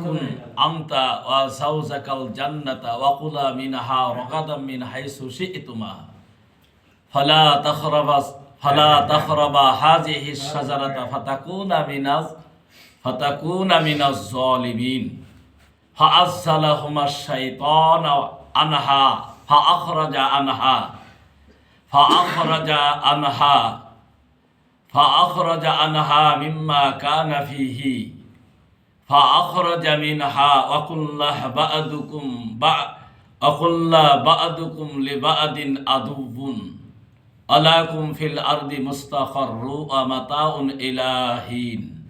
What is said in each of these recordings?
ফাসকুন আনতা ওয়া যাওজাকাল জান্নাতা ওয়া কুলা মিনহা রাগাদাম মিন হাইসু শি'তুমা ফালা তাখরাবা ফালা তাখরাবা হাযিহি শাজারাতা ফাতাকুনা মিনাজ ফাতাকুনা মিনাজ জালিমিন فأزلهما الشيطان عنها فأخرج عنها فأخرج عنها فأخرج عنها مما كان فيه فأخرج منها وقل بعضكم بعض وقل بعضكم لبعض عدو ولكم في الأرض مستقر ومتاع إلى حين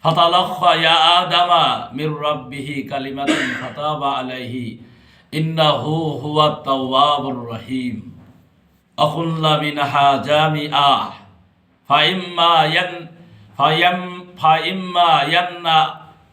فتلقى يا آدم من ربه كلمة فتاب عليه إنه هو التواب الرحيم أقلنا منها جامعة فإما ين فيم فإما ين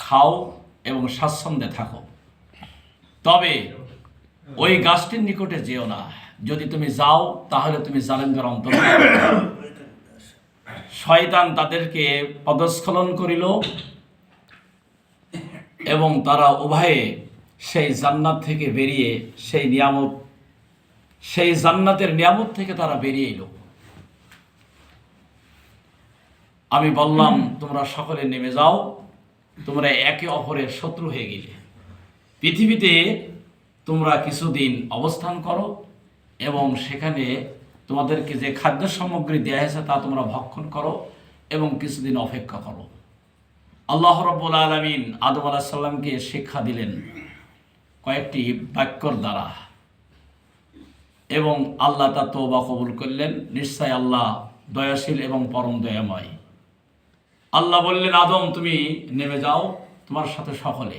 খাও এবং স্বাচ্ছন্দ্যে থাকো। তবে ওই গাছটির নিকটে যেও না। যদি তুমি যাও, তাহলে তুমি জালেমদের অন্তর শয়তান তাদেরকে পদস্খলন করিল এবং তারা উভয়ে সেই জান্নাত থেকে বেরিয়ে সেই নিয়ামত, সেই জান্নাতের নিয়ামত থেকে তারা বেরিয়ে এলো। আমি বললাম, তোমরা সকলে নেমে যাও। তোমরা একে অপরের শত্রু হয়ে গেলে। পৃথিবীতে তোমরা কিছুদিন অবস্থান করো এবং সেখানে তোমাদেরকে যে খাদ্য সামগ্রী দেওয়া হয়েছে তা তোমরা ভক্ষণ করো এবং কিছুদিন অপেক্ষা করো। আল্লাহ রব্বুল আলমিন আদম আলাহ সাল্লামকে শিক্ষা দিলেন কয়েকটি বাক্যর দ্বারা। এবং আল্লাহ তা তৌবা কবুল করলেন। নিশ্চয় আল্লাহ দয়াশীল এবং পরম দয়াময়। আল্লাহ বললেন, আদম, তুমি নেমে যাও, তোমার সাথে সকলে।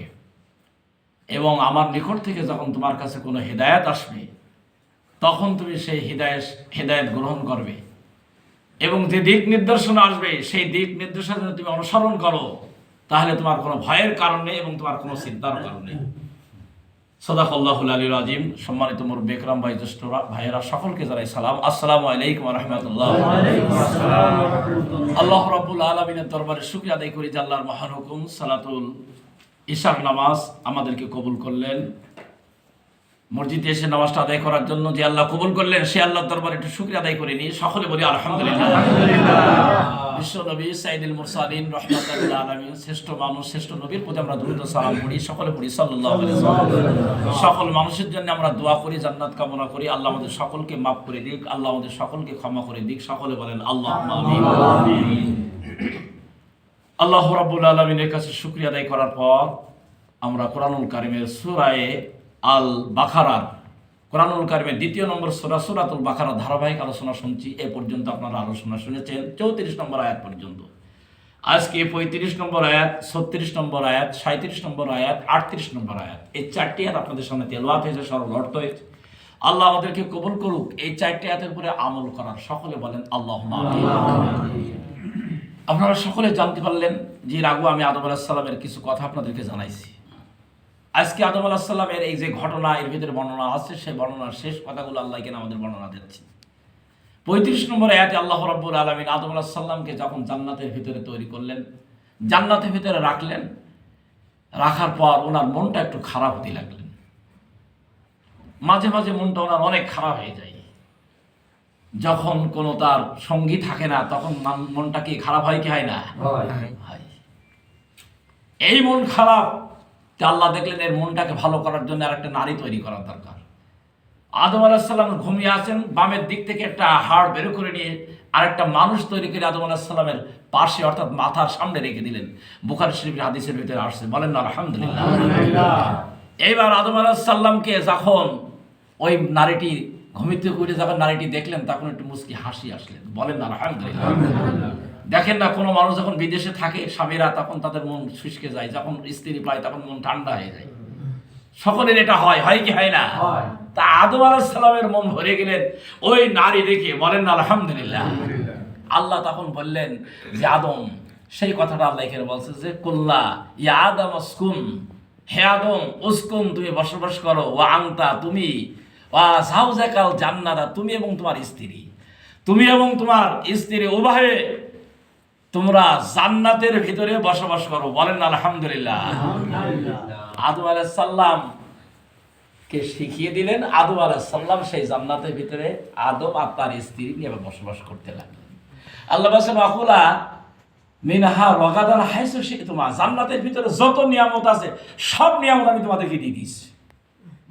এবং আমার নিকট থেকে যখন তোমার কাছে কোনো হৃদায়ত আসবে, তখন তুমি সেই হৃদায়ত, হেদায়ত গ্রহণ করবে। এবং যে দিক নির্দেশন আসবে, সেই দিক নির্দেশনা তুমি অনুসরণ করো, তাহলে তোমার কোনো ভয়ের কারণে এবং তোমার কোনো চিন্তার কারণে সদাফল্লাহুল আলী আজিম সম্মানিত মোর বেকরাম ভাই জ্যেষ্ঠরা ভাইয়েরা সকলকে জানাই সালাম। আসসালামু আলাইকুম রহমতুল্লাহ। আল্লাহ রাবুল আলমিনের দরবারে শুক্রিয়া আদায় করি যে আল্লাহর মহান হুকুম সালাতুল ইশাক নামাজ আমাদেরকে কবুল করলেন। মসজিদে এসে নামাজটা আদায় করার জন্য যে আল্লাহ কবুল করলেন সে আল্লাহর দরবার একটু শুক্রিয়া আদায় করে নিই সকলে বলি আলহামদুলিল্লাহ। বিশ্ব নবী সাইদুল মুরসালিন রহমতুল্লাহ আলমিন শ্রেষ্ঠ মানুষ শ্রেষ্ঠ নবীর প্রতি আমরা দ্রুত সালাম পড়ি সকলে পড়ি সাল্লাহ সকল মানুষের জন্য আমরা দোয়া করি জান্নাত কামনা করি আল্লাহ আমাদের সকলকে মাফ করে দিক আল্লাহ আমাদের সকলকে ক্ষমা করে দিক সকলে বলেন আল্লাহ আল্লাহ রাব্বুল আলমিনের কাছে শুক্রিয়া আদায় করার পর আমরা কোরআনুল কারিমের সুরায়ে আল বাখারার কোরআনুল কারিমের দ্বিতীয় নম্বর সুরা সুরাতুল বাখারা ধারাবাহিক আলোচনা শুনছি, এ পর্যন্ত আপনারা আলোচনা শুনেছেন, চৌত্রিশ নম্বর আয়াত পর্যন্ত। আজকে পঁয়ত্রিশ নম্বর আয়াত, ছত্রিশ নম্বর আয়াত সাঁত্রিশ নম্বর আয়াত, আটত্রিশ নম্বর আয়াত। এই চারটি আয়াত আপনাদের সামনে তেলওয়াত হয়েছে, সরল অর্থ হয়েছে। আল্লাহ আমাদেরকে কবুল করুক, এই চারটি আয়াতের উপরে আমল করার। সকলে বলেন আল্লাহ আপনারা সকলে জানতে পারলেন যে আগেও আমি আদম আলাহিসাল্লামের কিছু কথা আপনাদেরকে জানাইছি। আজকে আদম আলাহিসাল্লামের এই যে ঘটনা এর ভিতরে বর্ণনা আছে সেই বর্ণনার শেষ কথাগুলো আল্লাহ কেন আমাদের বর্ণনা দিচ্ছি পঁয়ত্রিশ নম্বর আয়াতে আল্লাহ রব্বুল আলমিন আদম আলাহিসাল্লামকে যখন জান্নাতের ভিতরে তৈরি করলেন জান্নাতের ভিতরে রাখলেন রাখার পর ওনার মনটা একটু খারাপ হতে লাগলেন। মাঝে মাঝে মনটা ওনার অনেক খারাপ হয়ে যায়। যখন কোনো তার সঙ্গী থাকে না তখন মনটা কি খারাপ হয় কি হয় না? হয়। এই মন খারাপ তা আল্লাহ দেখলেন এর মনটাকে ভালো করার জন্য আর একটা নারী তৈরি করার দরকার। আদম আলাহিসাল্লাম ঘুমিয়ে আছেন বামের দিক থেকে একটা হাড় বের করে নিয়ে আর একটা মানুষ তৈরি করে আদম আলাহিসাল্লামের পাশে অর্থাৎ মাথার সামনে রেখে দিলেন। বুখারি শরীফের হাদিসের ভিতরে আসছে বলেন না আলহামদুলিল্লাহ। এইবার আদম আলাহিসাল্লামকে যখন ওই নারীটি ঘুমিতে করে যখন নারীটি দেখলেন তখন একটু মুস্কি হাসি আসলেন। বলেন না আলহামদুলিল্লাহ। দেখেন না কোনো মানুষ যখন বিদেশে থাকে স্বামীরা তখন তাদের মন শুষ্কে যায় যখন স্ত্রী পায় তখন মন ঠান্ডা হয়ে যায়। সকলের এটা হয় হয় কি হয় না। তা আদম আলাহিসাল্লামের মন ভরে গেলেন ওই নারী দেখে বলেন না আলহামদুলিল্লাহ। আল্লাহ তখন বললেন যে আদম সেই কথাটা আল্লাহ এখানে বলছে যে কুল্লা ইয়া আদম উসকুন হে আদম উসকুন তুমি বসবাস করো ও আংতা তুমি ওয়া সাউজাকাল জান্নাতা তুমি এবং তোমার স্ত্রী। তুমি এবং তোমার স্ত্রী উভয়ে তোমরা জান্নাতের ভিতরে বসবাস করো। বলেন আলহামদুলিল্লাহ। আদম আলাইসাল্লাম কে শিখিয়ে দিলেন? আদম আলাইসাল্লাম সেই জান্নাতের ভিতরে আদম আর তার স্ত্রী নিয়ে বসবাস করতে লাগলেন। আল্লাহ বাসেন আকুলা মিনহা রগাদান হাইসু তোমার জান্নাতের ভিতরে যত নিয়ামত আছে সব নিয়ামত আমি তোমাদেরকে দিয়ে দিচ্ছি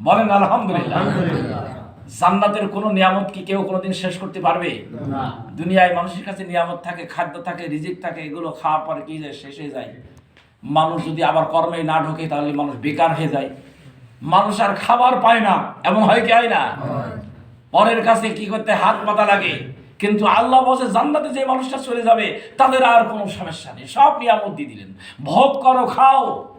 বলেন আলহামদুলিল্লাহ। জান্নাতের কোনো নিয়ামত কি কেউ কোনোদিন শেষ করতে পারবে? না। দুনিয়ায় মানুষের কাছে নিয়ামত থাকে খাদ্য থাকে রিজিক থাকে এগুলো খাওয়ার পরে কি যায়? শেষ হয়ে যায়। মানুষ যদি আবার কর্মে না ঢোকে তাহলে মানুষ বেকার হয়ে যায়। মানুষ আর খাবার পায় না এমন হয় কি হয় না? পরের কাছে কি করতে হাত পাতা লাগে। কিন্তু আল্লাহ বসে জান্নাতে যে মানুষটা চলে যাবে তাদের আর কোনো সমস্যা নেই। সব নিয়ামত দিয়ে দিলেন। ভোগ করো খাও।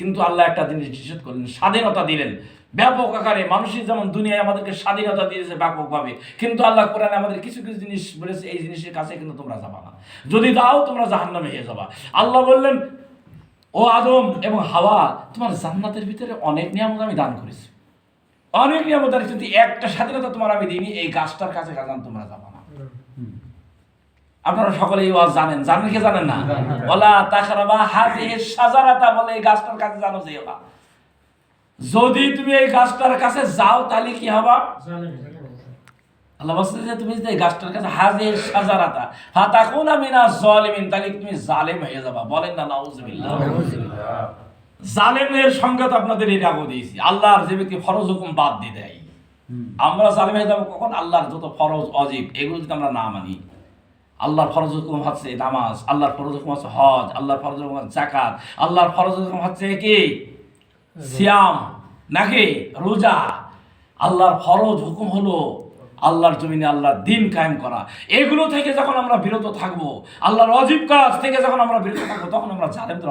কিন্তু আল্লাহ একটা জিনিস নিষেধ করলেন, স্বাধীনতা দিলেন। ব্যাপক আকারে মানুষের যেমন দুনিয়ায় আমাদেরকে স্বাধীনতা দিয়েছে ব্যাপকভাবে, কিন্তু আল্লাহ কোরআনে আমাদের কিছু কিছু জিনিস বলেছে, এই জিনিসের কাছে কিন্তু তোমরা যাবা না। যদি দাও, তোমরা জাহান্নামে হয়ে যাবা। আল্লাহ বললেন, ও আদম এবং হাওয়া, তোমার জান্নাতের ভিতরে অনেক নিয়ামত আমি দান করেছি। অনেক নিয়ামত আছে কিন্তু একটা স্বাধীনতা তোমার আমি দিইনি, এই গাছটার কাছে কাজান তোমরা যাবা আপনারা সকলে এই ওয়াজ জানেন। জানেন কি জানেন না? বলা তাকারাবা হাজিহে সাজারাতা বলে এই গাছটার কাছে জানো যে ওরা যদি তুমি এই গাছটার কাছে যাও তাহলে কি হবা? আল্লাহ বলছে যে তুমি যদি এই গাছটার কাছে হাজে সাজারাতা ফাতাকুনা মিনা জালিমিন তাহলে তুমি জালেম হয়ে যাবা? বলেন না নাউজুবিল্লাহ। জালেমের সংজ্ঞা তো আপনাদের এর আগে দিয়েছি। আল্লাহর যে ব্যক্তি ফরজ হুকুম বাদ দিয়ে দেয়। আমরা জালেম হয়ে যাব কখন? আল্লাহর যত ফরজ অজীব এগুলো যদি আমরা না মানি আল্লাহর ফরজ হুকুম হচ্ছে নামাজ আল্লাহর ফরজ হুকুম হচ্ছে হজ আল্লাহর ফরজ হুকুম হচ্ছে জাকাত আল্লাহর ফরজ হুকুম হচ্ছে কি? সিয়াম নাকি? রোজা। আল্লাহর ফরজ হুকুম হলো আল্লাহর জমিনে আল্লাহর দিন কায়েম করা। এগুলো থেকে যখন আমরা বিরত থাকব আল্লাহর অজীব কাজ থেকে যখন আমরা বিরত থাকব তখন আমরা জালেমদের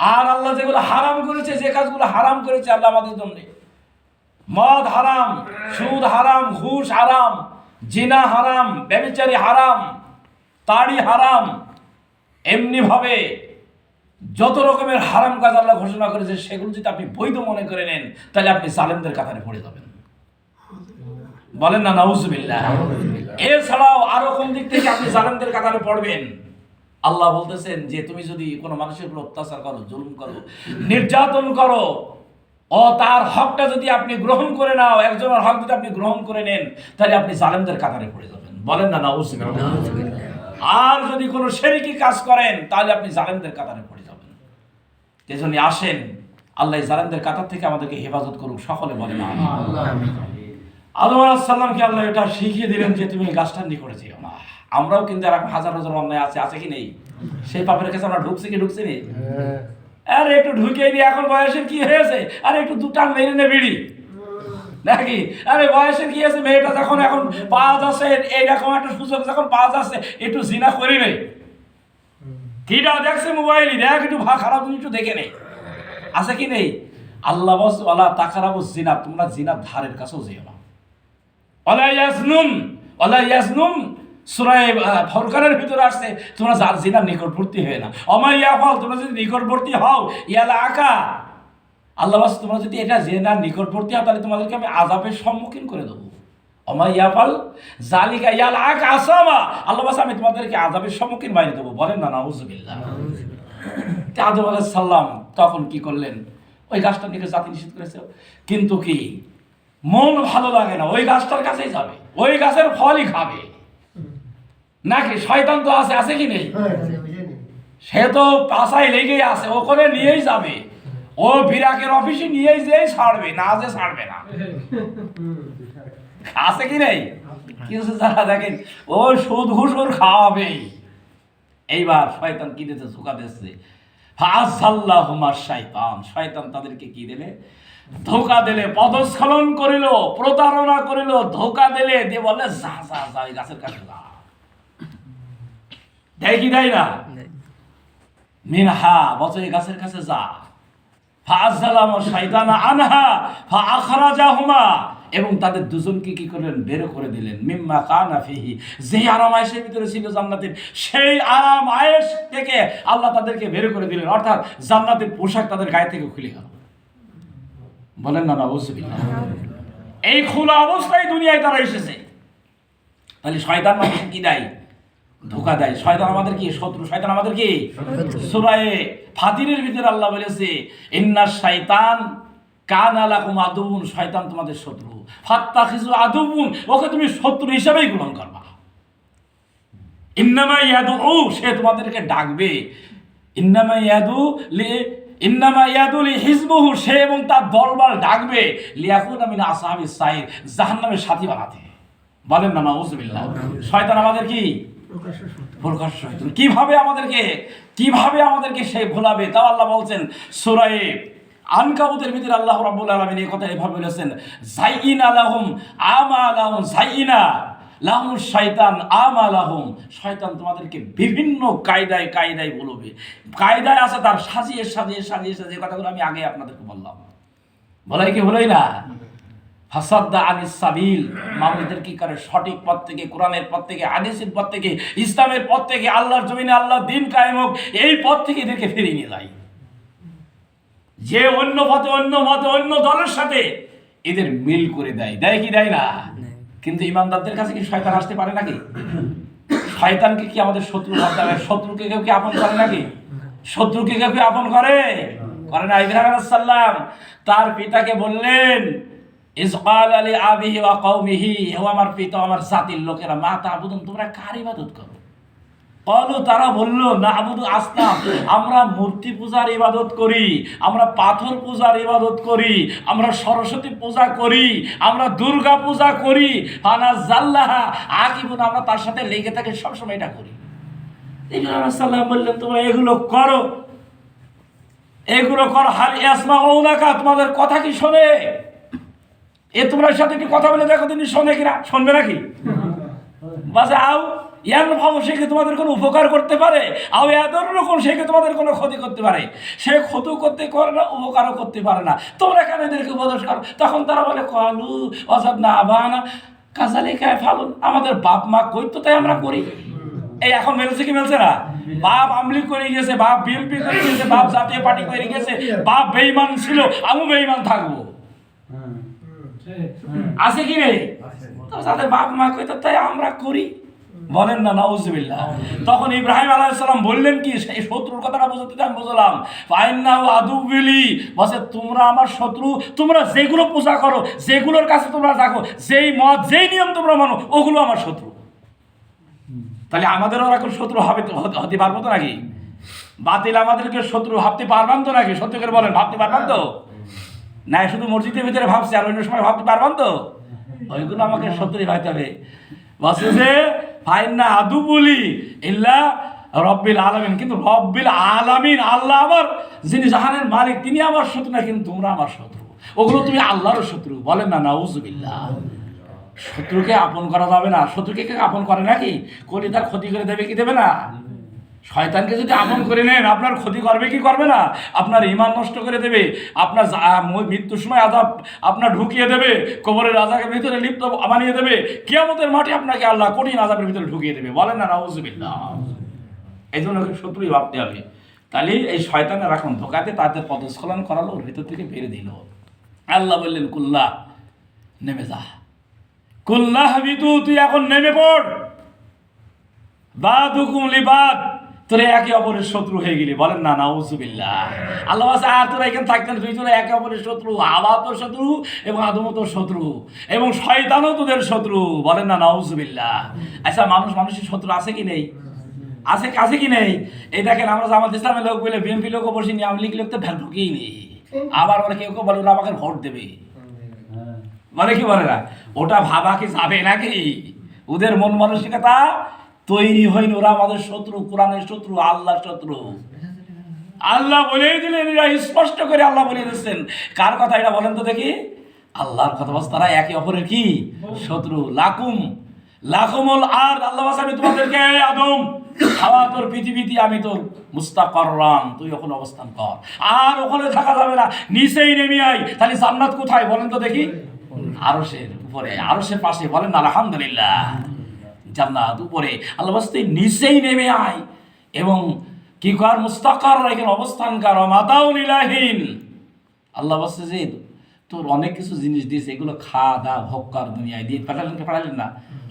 আর আল্লাহ যেগুলো হারাম করেছে যে কাজগুলো হারাম করেছে আল্লাহ আমাদের জন্য। মদ হারাম সুদ হারাম ঘুষ হারাম জিনা হারাম ব্যবিচারী হারাম তাড়ি হারাম এমনি ভাবে যত রকমের হারাম কাজ আল্লাহ ঘোষণা করেছে সেগুলো যদি আপনি বৈধ মনে করে নেন তাহলে আপনি সালেমদের কাতারে পড়ে যাবেন। বলেন না নাউজুবিল্লাহ। এছাড়াও আরও কোন দিক থেকে আপনি জালেমদের কাতারে পড়বেন? আল্লাহ বলতেছেন যে তুমি যদি কোনো মানুষের উপর অত্যাচার করো জুলুম করো নির্যাতন করো ও, তার হকটা যদি আপনি গ্রহণ করে নাও, একজনের হক যদি আপনি গ্রহণ করে নেন, তাহলে আপনি জালেমদের কাতারে পড়ে যাবেন। বলেন না নাউজুবিল্লাহ আর যদি কোনো শেরিকি কাজ করেন, তাহলে আপনি জালেমদের কাতারে পড়ে যাবেন। তেজন্য আসেন, আল্লাহ জালেমদের কাতার থেকে আমাদেরকে হেফাজত করুক, সকলে বলেন আমিন। আদম আলাহিসাল্লামকে আল্লাহ এটা শিখিয়ে দিলেন যে তুমি গাছটার নিকটে যেও না। আমরাও কিন্তু এরকম হাজার হাজার অন্যায় আছে আছে কি নেই? সেই পাপের কাছে আমরা ঢুকছি কি ঢুকছি নি আরে একটু ঢুকে নি, এখন বয়সের কি হয়েছে? আরে একটু দুটান মেরে নে বিড়ি। নাকি? আরে বয়সের কি আছে মেয়েটা যখন এখন পাওয়া যাচ্ছে, এইরকম একটা সুযোগ যখন পাওয়া যাচ্ছে, একটু জিনা করি নেই কিটা দেখছে মোবাইলই দেখ একটু ভা খারাপ জিনিস একটু দেখে নেই আছে কি নেই? আল্লাহ বস আল্লাহ তাকারাবু জিনা, তোমরা জিনার ধারের কাছেও যেও না। অলা ইয়াসনুন অলা ইয়াসনুন সুরায় ফরকানের ভিতরে আসছে, তোমরা যার জিনার নিকটবর্তী হয়ে না। অমাই ইয়াফল, তোমরা যদি নিকটবর্তী হও, ইয়ালা আকা। আল্লাহ তোমরা যদি এটা জেনার নিকটবর্তী হও, তাহলে তোমাদেরকে আমি আজাবের সম্মুখীন করে দেবো। অমাই ইয়াফাল জালিকা ইয়াল আক আসামা। আল্লাহ বাস আমি তোমাদেরকে আজাবের সম্মুখীন বাইরে দেবো। বলেন না, নাউজুবিল্লাহ। তা আদম আলাহ সাল্লাম তখন কি করলেন? ওই গাছটার দিকে জাতি নিষেধ করেছে। কিন্তু কি? মন ভালো লাগে না, ওই গাছটার কাছেই যাবে। ওই গাছের ফলই খাবে। নাকি শয়তান তো আছে আছে কি নেই? সে তো পাশায় লেগেই আছে ও করে নিয়েই যাবে। ও বিরাকের অফিসে নিয়েই যেই ছাড়বে না যে ছাড়বে না। আছে কি নেই? কিন্তু যারা দেখেন ও সুদ ওর খাওয়াবেই। এইবার শয়তান কি দিতে ধোকা দিচ্ছে? ফাসাল্লাহুমা শয়তান। শয়তান তাদেরকে কি দিলে? ধোকা দিলে পদস্খলন করিল প্রতারণা করিল ধোকা দিলে দিয়ে বলে যা যা যা গাছের কাছে যা দেয় কি দেয় না? মিনহা এই গাছের কাছে যা। ফাজালাম শাইতানা আনহা ফা আখরাজাহুমা এবং তাদের দুজনকে কি করলেন? বের করে দিলেন। মিম্মা কানা ফিহি। যেই আরাম আয়েশের ভিতরে ছিল জান্নাতের, সেই আরাম আয়েশ থেকে আল্লাহ তাদেরকে বের করে দিলেন। অর্থাৎ জান্নাতের পোশাক তাদের গায়ে থেকে খুলে গেল। বলেন না না এই খোলা অবস্থায় দুনিয়ায় তারা এসেছে। তাহলে শয়তান মানুষ কি দেয়? ধোকা দেয়। শয়তান আমাদের কি? শত্রু। শয়তান আমাদের কি? সুরায়ে ফাতিরের ভিতরে আল্লাহ বলেছে ইন্না শয়তান কান আলাকুম আদুবুন শয়তান তোমাদের শত্রু। ফাত্তাখিজু আদুবুন ওকে তুমি শত্রু হিসেবেই গ্রহণ করবা। ইন্নামা ইয়াদু ও সে তোমাদেরকে ডাকবে। ইন্নামা ইয়াদু লি ইন্নামা ইয়াদু লি হিজবুহু সে এবং তার দলবল ডাকবে। লিয়াকুন আমিন আসহাবি সাইর জাহান্নামের সাথী বানাতে। বলেন না নাউজুবিল্লাহ। শয়তান আমাদের কি? প্রকাশ শয়তান কীভাবে আমাদেরকে কীভাবে আমাদেরকে সে ভোলাবে? তাও আল্লাহ বলছেন, সূরায়ে আনকাবুতের ভিতরে আল্লাহ রাব্বুল আলামিন এই কথা এভাবে বলেছেন জাইইনা লাহুম আমালাহুম জাইইনা লাহুম শয়তান আমালাহুম। শয়তান তোমাদেরকে বিভিন্ন কায়দায় কায়দায় বলবে কায়দায় আছে তার সাজিয়ে সাজিয়ে সাজিয়ে সাজিয়ে কথাগুলো আমি আগে আপনাদেরকে বললাম। বলাই কি হলোই না? ফাসাদ্দা আনিস সাবিল। মামুনিদের কি করে সঠিক পথ থেকে কোরআনের পথ থেকে হাদিসের পথ থেকে ইসলামের পথ থেকে আল্লাহর জমিনে আল্লাহ দিন কায়েম হোক এই পথ থেকে এদেরকে ফিরিয়ে নিয়ে যায়। যে অন্য পথে অন্য মতে অন্য দলের সাথে এদের মিল করে দেয়। দেয় কি দেয় না? কিন্তু ইমানদারদের কাছে কি শয়তান আসতে পারে নাকি? শয়তানকে কি আমাদের শত্রু ভাবতে হবে শত্রুকে কেউ কি আপন করে নাকি? শত্রুকে কেউ কি আপন করে? করে না ইব্রাহিম সাল্লাম তার পিতাকে বললেন ইসকাল আলী আবিহি ওয়া আমার পিতা আমার জাতির লোকেরা, মা তাবুদুন, তোমরা কার ইবাদত করো? কলু তারা বলল না আবুদু আসলাম, আমরা মূর্তি পূজার ইবাদত করি, আমরা পাথর পূজার ইবাদত করি, আমরা সরস্বতী পূজা করি, আমরা দুর্গা পূজা করি হানা জাল্লাহা আকিবুন আমরা তার সাথে লেগে থাকি, সবসময় এটা করি। সাল্লাম বললেন, তোমরা এগুলো করো। এগুলো কর, হাল তোমাদের কথা কি শোনে? এ তোমরা সাথে একটু কথা বলে দেখো তিনি শোনে কিনা? শুনবে নাকি? বাসে আও ইয়ান ভাব সে কি তোমাদের কোনো উপকার করতে পারে? আও ইয়াদর রকম সে কি তোমাদের কোনো ক্ষতি করতে পারে? সে ক্ষতি করতে করে না, উপকারও করতে পারে না। তোমরা কেন এদেরকে উপদেশ করো? তখন তারা বলে, কলু অসাদ না আবানা, কাজালি খায় ফালুন। আমাদের বাপ মা কইতো তাই আমরা করি? এই এখন মেলছে কি মেলছে না? বাপ আমলি করে গেছে, বাপ বিএমপি করে গেছে, বাপ জাতীয় পার্টি করে গেছে, বাপ বেইমান ছিল আমি বেইমান থাকব। আছে কি নেই তো তাদের বাপ মা কইতো তাই আমরা করি। বলেন না নাউজুবিল্লাহ। তখন ইব্রাহিম আলাইসালাম বললেন কি সেই শত্রুর কথাটা বোঝাতে আমি বুঝলাম। ফাইন্না আদুবিলি বসে তোমরা আমার শত্রু তোমরা যেগুলো পূজা করো যেগুলোর কাছে তোমরা থাকো যেই মত যেই নিয়ম তোমরা মানো ওগুলো আমার শত্রু। তাহলে আমাদেরও এখন শত্রু হবে হতে- হতে পারব তো নাকি? বাতিল আমাদেরকে শত্রু ভাবতে পারবান তো নাকি? সত্য করে বলেন ভাবতে পারবান তো? না শুধু মসজিদের ভিতরে ভাবছে আর অন্য সময় ভাবতে পারবান তো? ওইগুলো আমাকে সত্যি ভাবতে হবে। বসে যে ফাইন না আদু বলি ইল্লা রব্বিল আলামিন। কিন্তু রব্বিল আলামিন আল্লাহ আমার যিনি জাহানের মালিক তিনি আমার শত্রু না কিন্তু তোমরা আমার শত্রু। ওগুলো তুমি আল্লাহর শত্রু। বলেন না না নাউজুবিল্লাহ। শত্রুকে আপন করা যাবে না। শত্রুকে কে আপন করে নাকি? কলি তার ক্ষতি করে দেবে কি দেবে না? শয়তানকে যদি আপন করে নেন, আপনার ক্ষতি করবে কি করবে না? আপনার ইমান নষ্ট করে দেবে, আপনার মৃত্যুর সময় আজাব আপনার ঢুকিয়ে দেবে, কবরের আজাবের ভিতরে লিপ্ত বানিয়ে দেবে, কিয়ামতের মাঠে আপনাকে আল্লাহ কঠিন আজাবের ভিতরে ঢুকিয়ে দেবে। বলেন না, নাউজুবিল্লাহ। এই জন্য ওকে শত্রুই ভাবতে হবে। তাহলে এই শয়তানের এখন ধোকাতে তাদের পদস্খলন করালো, ভিতর থেকে বেড়ে দিল। আল্লাহ বললেন কুল্লা নেমে যা। কুল্লাহ বিতু তুই এখন নেমে পড়। বাদ হুকুম লিবাদ। তোরা একে অপরের শত্রু হয়ে গেলি। বলেন না আল্লাহ আর তোরা এখানে থাকতেন একে অপরের শত্রু শত্রু এবং আদমও তোর শত্রু এবং শয়তানও তোদের শত্রু। বলেন না আচ্ছা মানুষ মানুষের শত্রু আছে কি নেই? আছে আছে কি নেই? এই দেখেন, আমরা ইসলামের লোক বলে বিএনপি লোক তো ভ্যাট ঢুকেই নেই। আবার ওরা কেউ কেউ বলে ওরা আমাকে ভোট দেবে। বলে কি বলে না ওটা ভাবা কি যাবে নাকি? ওদের মন মানসিকতা তৈরি হয়নি ওরা আমাদের শত্রু, কোরআনের শত্রু আল্লাহ শত্রু। আল্লাহ বলেই দিলেন, এরা স্পষ্ট করে আল্লাহ বলে দিচ্ছেন কার কথা এটা বলেন তো দেখি? আল্লাহর কথা বলছে তারা একে অপরের কি? শত্রু। লাকুম, লাকুমল আর আল্লাহ আমি তোমাদেরকে আদম হাওয়া তোর পৃথিবীতে, আমি তোর মুস্তাকরান তুই ওখানে অবস্থান কর। আর ওখানে থাকা যাবে না, নিচেই নেমে আই তাহলে জান্নাত কোথায়? বলেন তো দেখি। আরশের উপরে, আরশের পাশে, বলেন না, আলহামদুলিল্লাহ। জান্নাত উপরে। আল্লাহ বাস্তে নিচেই নেমে আয় এবং কি কর? মুস্তাকার এখানে অবস্থান কর। মাতাও নীলাহীন আল্লাহ বাস্তে যে, তোর অনেক কিছু জিনিস দিয়েছে, এগুলো খা, দা, ভোগ কর দুনিয়ায়। দিয়ে পাঠালেন কি পাঠালেন না?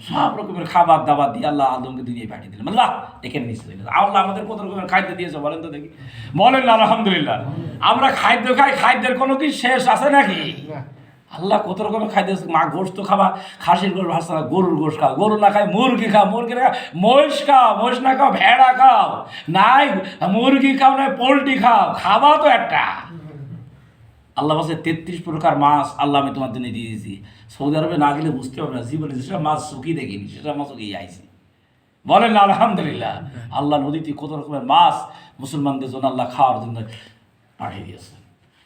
সব রকমের খাবার দাবার দিয়ে আল্লাহ আদমকে দুনিয়ায় পাঠিয়ে দিলেন। আল্লাহ এখানে নিচে যাও। আল্লাহ আমাদের কত রকমের খাদ্য দিয়েছে, বলেন তো দেখি। বলেন আলহামদুলিল্লাহ। আমরা খাদ্য খাই, খাদ্যের কোনো কি শেষ আছে নাকি? আল্লাহ কত রকমের আছে? মা গোস্ত খাবা, খাসির গোশ ভাসা গরুর গোশ খাও। গরু না খায় মুরগি খাও, মুরগি না খাও মহিষ খাও, মহিষ না খাও, ভেড়া খাও। নাই, মুরগি খাও না পোলট্রি খাও খাওয়া তো একটা। আল্লাহ বলছে, তেত্রিশ প্রকার মাছ আল্লাহ আমি তোমার জন্য দিয়ে দিয়েছি। সৌদি আরবে না গেলে বুঝতে পারবে না, জীবনে যেসব মাছ শুকিয়ে দেখিনি, সেসব মাছ শুকিয়ে আইছি। বলেন না আলহামদুলিল্লাহ। আল্লাহ নদীতে কত রকমের মাছ মুসলমানদের জন্য আল্লাহ খাওয়ার জন্য পাঠিয়ে দিয়েছেন।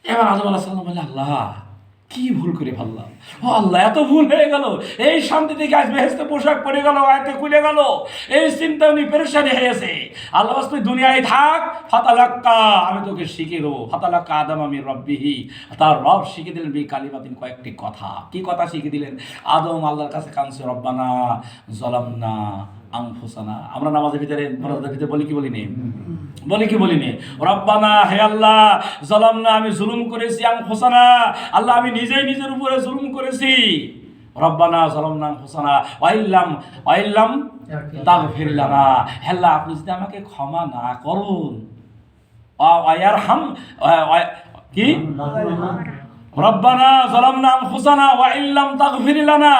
এবার আজম আল্লাহ সাল্লাম আল্লাহ কি ভুল করে ফেললাম ও আল্লাহ, এত ভুল হয়ে গেল। এই শান্তি থেকে আজ বেহেস্তে পোশাক পরে গেল, আয়তে খুলে গেল। এই চিন্তা উনি পেরেশানি হয়েছে আল্লাহ তুই দুনিয়ায় থাক, ফাতালাক্কা, আমি তোকে শিখিয়ে দেবো। ফাতালাক্কা আদম আমি রব্বিহি। তার রব শিখে দিলেন বি কালিমাতিন কয়েকটি কথা। কি কথা শিখে দিলেন? আদম আল্লাহর কাছে কানছে রব্বানা জলামনা আংফুসানা আমরা নামাজের ভিতরে মোনাজাতের ভিতরে বলি কি বলিনি বলি কি বলিনি রব্বানা হে আল্লাহ জলাম না আমি জুলুম করেছি আংফুসানা আল্লাহ আমি নিজেই নিজের উপরে জুলুম করেছি। রব্বানা জলাম না আংফুসানা ওয়াইল্লাম ওয়াইল্লাম তাগ ফিরলানা হেল্লা আপনি যদি আমাকে ক্ষমা না করুন। আয়ার হাম কি? রব্বানা জালামনা আনফুসানা। ওয়া ইল্লাম তাগফির লানা।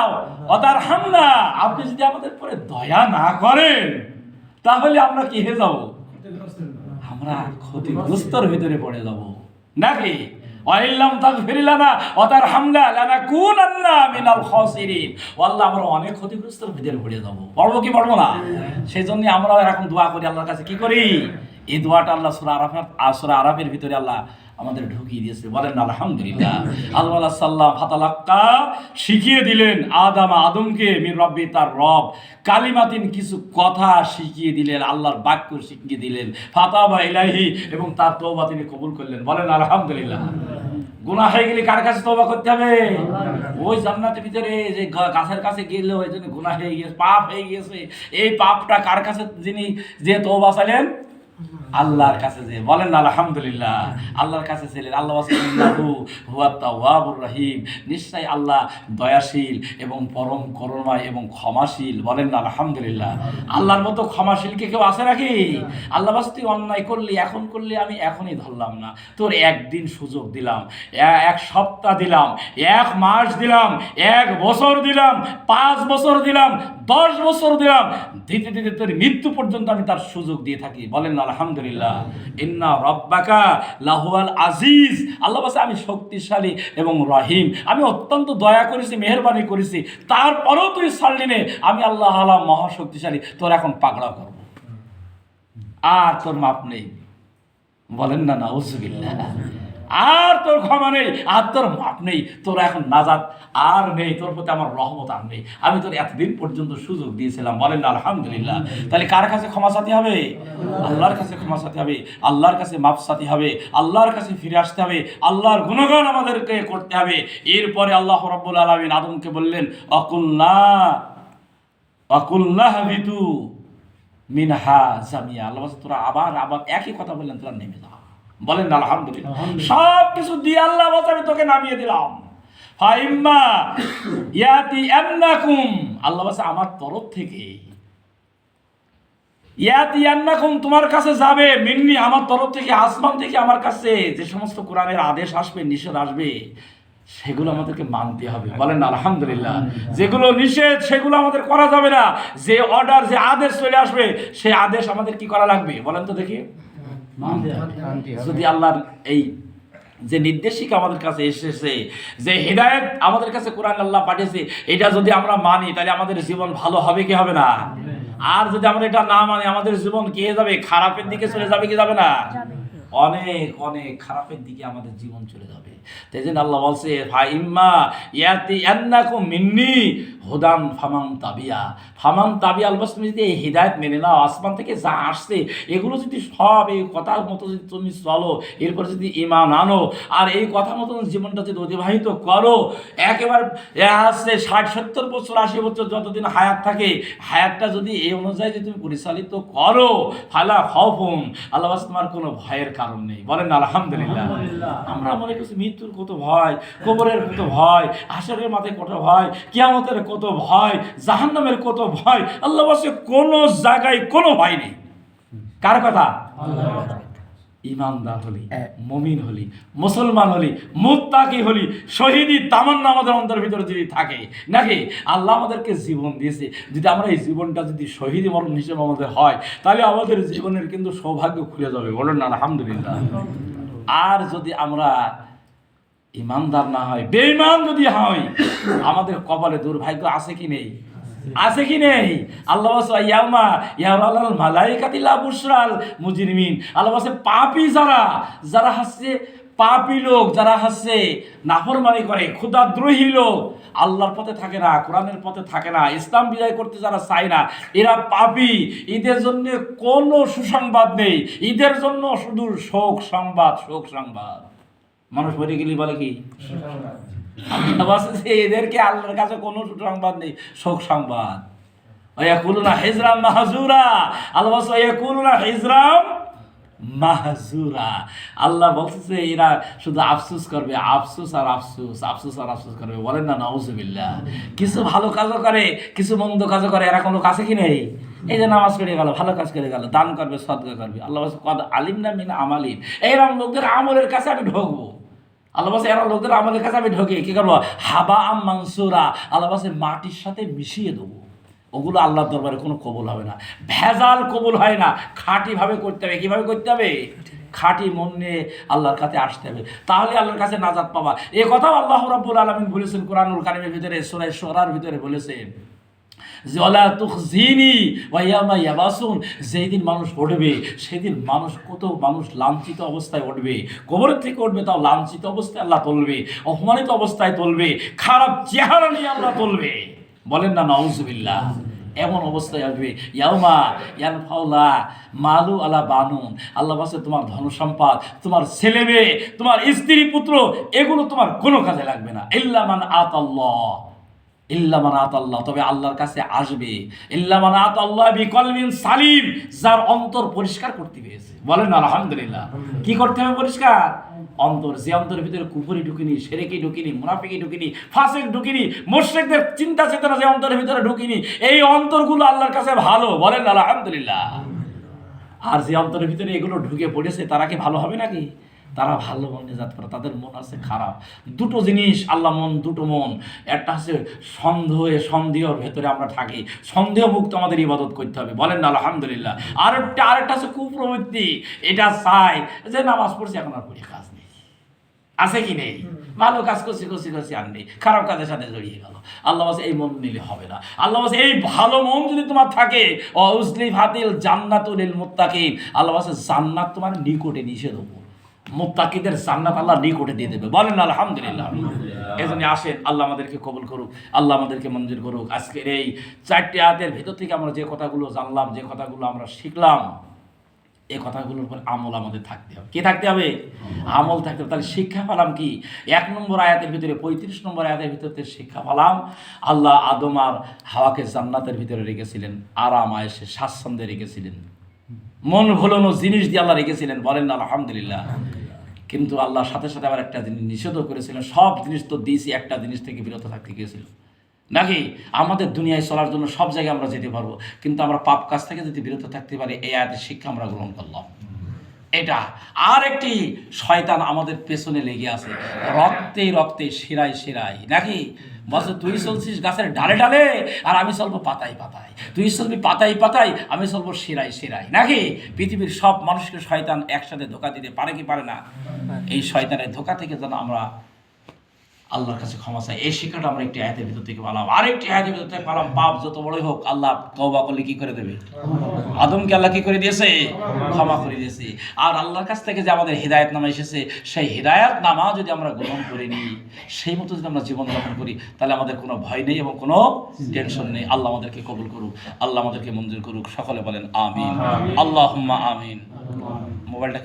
ওয়া তারহামনা আপনি যদি আমাদের পরে দয়া না করেন, তাহলে আমরা কি হয়ে যাব? আমরা ক্ষতিগ্রস্তর ভিতরে পড়ে যাব। নাকি? ওয়া ইল্লাম তাগফির লানা ওয়া তারহামনা মিনাল খাসিরিন। আল্লাহ আমরা অনেক ক্ষতিগ্রস্তর ভিতরে পড়ে যাব। পড়ব কি পড়ব না? সেই জন্য আমরা এরকম দোয়া করি আল্লাহর কাছে। কি করি? এই দোয়াটা আল্লাহ সূরা আরাফাত সূরা আরাফের ভিতরে আল্লাহ আমাদের ঢুকিয়ে দিয়েছে। বলেন, আলহামদুলিল্লাহ। আল্লাহ সাল্লাম ফাতালাক্কা, শিখিয়ে দিলেন আদম, আদমকে, মির রব্বি তার রব। কালিমাতিন কিছু কথা শিখিয়ে দিলেন, আল্লাহর বাক্য শিখিয়ে দিলেন। ফাতাবা ইলাহি এবং তার তওবা তিনি কবুল করলেন। বলেন, আলহামদুলিল্লাহ। গুনাহ হয়ে গেলে কার কাছে তওবা করতে হবে? ওই জান্নাতের ভিতরে যে গাছের কাছে গেলে ওই জন্য গুনাহ হয়ে গিয়েছে, পাপ হয়ে গিয়েছে। এই পাপটা কার কাছে যিনি যে তওবা চাইলেন? আল্লাহর কাছে যে, বলেন আলহামদুলিল্লাহ, আল্লাহর কাছে ছিলেন আল্লাহ ইন্নাহু রহিম, নিশ্চয়ই আল্লাহ দয়াশীল এবং পরম করুণাময় এবং ক্ষমাশীল, বলেন আলহামদুলিল্লাহ। আল্লাহর মতো ক্ষমাশীল কি কেউ আছে নাকি? আল্লাহ বাস তুই অন্যায় করলি, এখন করলি, আমি এখনই ধরলাম না। তোর একদিন সুযোগ দিলাম এক সপ্তাহ দিলাম, এক মাস দিলাম, এক বছর দিলাম, পাঁচ বছর দিলাম, দশ বছর দিলাম, দিতে দিতে তোর মৃত্যু পর্যন্ত আমি তার সুযোগ দিয়ে থাকি, বলেন না আলহামদুলিল্লাহ। ইন্না রব্বাকা লাহুয়াল আজিজ। আল্লাহ বাসা আমি শক্তিশালী এবং রহিম। আমি অত্যন্ত দয়া করেছি, মেহরবানি করেছি। তারপরেও তুই ছাড়লি নে। আমি আল্লাহ আলাম মহাশক্তিশালী। তোর এখন পাগড়া করব। আর তোর মাপ নেই। বলেন না না আর তোর ক্ষমা নেই, আর তোর মাপ নেই, তোর এখন নাজাত আর নেই, তোর প্রতি আমার রহমত আর নেই। আমি তোর এতদিন পর্যন্ত সুযোগ দিয়েছিলাম, বলেন আলহামদুলিল্লাহ। তাহলে কার কাছে ক্ষমা চাতে হবে? আল্লাহর কাছে ক্ষমা চাতে হবে, আল্লাহর কাছে মাপ চাতে হবে, আল্লাহর কাছে ফিরে আসতে হবে, আল্লাহর গুণগান আমাদেরকে করতে হবে। এরপরে আল্লাহ রব্বুল আলমিন আদমকে বললেন অকুল্লা অকুল্লাহ মিনহা জামিয়া। আল্লাহ তোরা আবার আবার একই কথা বললেন, তোরা নেমে যা। বলেন আলহামদুলিল্লাহ। সব কিছু দিয়ে আল্লাহ আমি তোকে নামিয়ে দিলাম। ফাইম্মা ইয়াতি আল্লাহ আমার তরফ থেকে ইয়াতি তোমার কাছে যাবে মিন্নি আমার তরফ থেকে আসমান থেকে আমার কাছে। যে সমস্ত কোরআনের আদেশ আসবে নিষেধ আসবে সেগুলো আমাদেরকে মানতে হবে। বলেন আলহামদুলিল্লাহ। যেগুলো নিষেধ সেগুলো আমাদের করা যাবে না। যে অর্ডার যে আদেশ চলে আসবে সেই আদেশ আমাদের কি করা লাগবে? বলেন তো দেখি। যদি আল্লাহর এই যে নির্দেশিকা আমাদের কাছে এসেছে যে হৃদায়ত আমাদের কাছে কোরআন আল্লাহ পাঠিয়েছে এটা যদি আমরা মানি তাহলে আমাদের জীবন ভালো হবে কি হবে না? আর যদি আমরা এটা না মানি আমাদের জীবন কে যাবে? খারাপের দিকে চলে যাবে কি যাবে না? অনেক অনেক খারাপের দিকে আমাদের জীবন চলে যাবে। তাই জন্য আল্লাহ বলছে ভাই ইম্মা ইয়াতি ইয়ান্নাকুম মিন্নি হুদান ফামাং তাবিয়া। ফামাং তাবিয়া আলবাস তুমি যদি এই হৃদায়ত মেনে নাও, আসমান থেকে যা আসছে, এগুলো যদি সব এই কথার মতো যদি তুমি চলো, এরপর যদি ইমান আনো, আর এই কথা মতন জীবনটা যদি অতিবাহিত করো, একেবারে আসছে ষাট, সত্তর বছর, আশি বছর যতদিন হায়াত থাকে, হায়াতটা যদি এই অনুযায়ী যদি তুমি পরিচালিত করো, ফালা খফুন আল্লাহ তোমার কোনো ভয়ের কারণ নেই। বলেন না আলহামদুলিল্লাহ। আমরা মনে করছি মৃত্যুর কত ভয় কবরের কত ভয় হাসরের মাথায় কত ভয় কিয়ামতের কত ভয় জাহান্নামের কত ভয় আল্লাহ বাসে কোনো জায়গায় কোনো ভয় নেই। কার কথা। ইমানদার হলি মমিন হলি মুসলমান হলি মুত্তাকি হলি শহীদি তামান্না আমাদের অন্তর ভিতরে যদি থাকে নাকি আল্লাহ আমাদেরকে জীবন দিয়েছে? যদি আমরা এই জীবনটা যদি শহীদি মরণ হিসেবে আমাদের হয় তাহলে আমাদের জীবনের কিন্তু সৌভাগ্য খুলে যাবে। বলেন না আলহামদুলিল্লাহ। আর যদি আমরা ইমানদার না হয় বেঈমান যদি হয় আমাদের কপালে দুর্ভাগ্য আছে কি নেই? আছে কি নেই? আল্লাহ ইয়ামা ইয়ারাল মালাইকাতিলা বুশরাল মুজরিমিন। আল্লাহ পাপী যারা যারা হাসছে পাপী লোক, যারা হাসছে নাফরমানি করে ক্ষুদাদ্রোহী লোক, আল্লাহর পথে থাকে না, কোরআনের পথে থাকে না, ইসলাম বিজয় করতে যারা চায় না, এরা পাপি। ঈদের জন্য কোনো সুসংবাদ নেই। ঈদের জন্য শুধু শোক সংবাদ শোক সংবাদ। মানুষ গেলি বলে কি? এদেরকে আল্লাহর কাছে কোনো সুসংবাদ নেই, শোক সংবাদ। ওয়াকুলুনা হিজরাম মাহজুরা। আল্লাহ বলছে, ওয়াকুলুনা হিজরাম মাহজুরা। আল্লাহ বলতেছে এরা শুধু আফসোস করবে, আফসোস আর আফসোস আফসোস আর আফসোস করবে। বলেন না, নাউজুবিল্লাহ। কিছু ভালো কাজও করে, কিছু মন্দ কাজও করে, এরা কোনো কাছে কি নেই? এই যে নামাজ করে গেল, ভালো কাজ করে গেল, দান করবে, সদকা করবে। আল্লাহ বলছে, কদ আলিম না মিন আমালিন। এইরকম লোকদের আমলের কাছে আমি ঢুকবো। আল্লাহ বাসে এরা লোকদের আমলের কাছে আমি ঢোকে। কি করব? হাবা আম মানসুরা। আল্লাহ বাসে মাটির সাথে মিশিয়ে দেবো। ওগুলো আল্লাহর দরবারে কোনো কবুল হবে না। ভেজাল কবুল হয় না। খাঁটিভাবে করতে হবে। কীভাবে করতে হবে? খাঁটি মন নিয়ে আল্লাহর কাছে আসতে হবে। তাহলে আল্লাহর কাছে নাজাদ পাবা। এ কথাও আল্লাহ রাব্বুল আলমিন বলেছেন কোরআনুল কারিমের ভিতরে সোরাই সোরার ভিতরে বলেছেন। অলা তুখজিনি ওয়াইয়ামা ইয়াবাসুন। যেই দিন মানুষ উঠবে, সেদিন মানুষ কত মানুষ লাঞ্ছিত অবস্থায় উঠবে। কবরের থেকে উঠবে, তাও লাঞ্ছিত অবস্থায় আল্লাহ তুলবে। অপমানিত অবস্থায় তুলবে। খারাপ চেহারা নিয়ে আল্লাহ তুলবে। বলেন না নওজুবিল্লাহ এমন অবস্থায় আসবে। ইয়াউমা ইয়ান ফাউলা মালু আলা বানুন। আল্লাহ বাসে তোমার ধন সম্পদ তোমার ছেলে মেয়ে তোমার স্ত্রী পুত্র, এগুলো তোমার কোনো কাজে লাগবে না। ইল্লামান আত আল্লাহ ইল্লামান আত আল্লাহ তবে আল্লাহর কাছে আসবে। ইল্লামান আত আল্লাহ বিকলমিন সালিম যার অন্তর পরিষ্কার করতে পেরেছে। বলেন আলহামদুলিল্লাহ। কি করতে হবে পরিষ্কার? অন্তর যে অন্তরের ভিতরে কুপুরি ঢুকিনি সেরেকি ঢুকিনি মুনাফিকি ঢুকিনি ফাসেক ঢুকিনি মোর্শেকদের চিন্তা চেতনা যে অন্তরের ভিতরে ঢুকিনি এই অন্তরগুলো আল্লাহর কাছে ভালো। বলেন আলহামদুলিল্লাহ। আর যে অন্তরের ভিতরে এগুলো ঢুকে পড়েছে তারা কি ভালো হবে নাকি? তারা ভালো মন নিজাত করে তাদের মন আছে খারাপ। দুটো জিনিস আল্লাহ মন দুটো মন। একটা হচ্ছে সন্দেহে সন্দেহর ভেতরে আমরা থাকি। সন্দেহ মুক্ত আমাদের ইবাদত করতে হবে। বলেন না আলহামদুলিল্লাহ। আর একটা আরেকটা হচ্ছে কুপ্রবৃত্তি। এটা চাই যে নামাজ পড়ছি এখন আর পড়ি কাজ নেই। আছে কি নেই? ভালো কাজ করছি করছি করছি আর নেই। খারাপ কাজের সাথে জড়িয়ে গেল। আল্লাহ বাসে এই মন নিলে হবে না। আল্লাহ বাসে এই ভালো মন যদি তোমার থাকে অউসলি ভাতিল জান্নাতুল মুত্তাকিন। আল্লাহ বাসে জান্নাত তোমার নিকটে নিষেধ দেবো মুত্তাকিদের জান্নাত আল্লাহ নিকটে দিয়ে দেবে। বলেন, আলহামদুলিল্লাহ। এই জন্য আসেন, আল্লাহ আমাদেরকে কবুল করুক, আল্লাহ আমাদেরকে মঞ্জুর করুক। আজকের এই চারটি আয়াতের ভেতর থেকে আমরা যে কথাগুলো জানলাম, যে কথাগুলো আমরা শিখলাম এই কথাগুলোর উপর আমল আমাদের থাকতে হবে। কি থাকতে হবে? আমল থাকতে হবে। তাহলে শিক্ষা পেলাম কি? এক নম্বর আয়াতের ভিতরে, পঁয়ত্রিশ নম্বর আয়াতের ভিতরে শিক্ষা পেলাম, আল্লাহ আদম আর হাওয়াকে জান্নাতের ভিতরে রেখেছিলেন, আরাম আয়েসে স্বাচ্ছন্দ্যে রেখেছিলেন। মন ভোলানো জিনিস দিয়ে আল্লাহ রেখেছিলেন। বলেন না, আলহামদুলিল্লাহ। কিন্তু আল্লাহ সাথে সাথে আবার একটা জিনিস নিষেধও করেছিলেন। সব জিনিস তো দিয়েছি, একটা জিনিস থেকে বিরত থাকতে গিয়েছিল। নাকি? আমাদের দুনিয়ায় চলার জন্য সব জায়গায় আমরা যেতে পারব। কিন্তু আমরা পাপ কাজ থেকে যদি বিরত থাকতে পারি, এই আয়াতের শিক্ষা আমরা গ্রহণ করলাম। এটা আর একটি শয়তান আমাদের পেছনে লেগে আছে। রক্তে রক্তে শিরায় শিরায়। নাকি? বলছো, তুই চলছিস গাছের ডালে ডালে, আর আমি চলবো পাতাই পাতায়। তুই চলবি পাতাই পাতায়, আমি চলবো শিরায় শিরায়। নাকি? পৃথিবীর সব মানুষকে শয়তান একসাথে ধোকা দিতে পারে কি পারে না? এই শয়তানের ধোকা থেকে যেন আমরা আল্লাহর কাছে ক্ষমা চাই। এই শিক্ষাটা আমরা একটি আয়াতের ভিতর থেকে পেলাম। আরেকটি আয়াতের ভিতর থেকে পেলাম পাপ যত বড়ই হোক আল্লাহ তওবা করলে কি করে দেবে? আদমকে আল্লাহ কি করে দিয়েছে? ক্ষমা করে দিয়েছে। আর আল্লাহর কাছ থেকে যে আমাদের হৃদায়ত নামা এসেছে সেই হৃদায়ত নামা যদি আমরা গ্রহণ করে নিই সেই মতো যদি আমরা জীবনযাপন করি তাহলে আমাদের কোনো ভয় নেই এবং কোনো টেনশন নেই। আল্লাহ আমাদেরকে কবুল করুক আল্লাহ আমাদেরকে মঞ্জুর করুক। সকলে বলেন আমিন। আল্লাহ আমিন। মোবাইলটাকে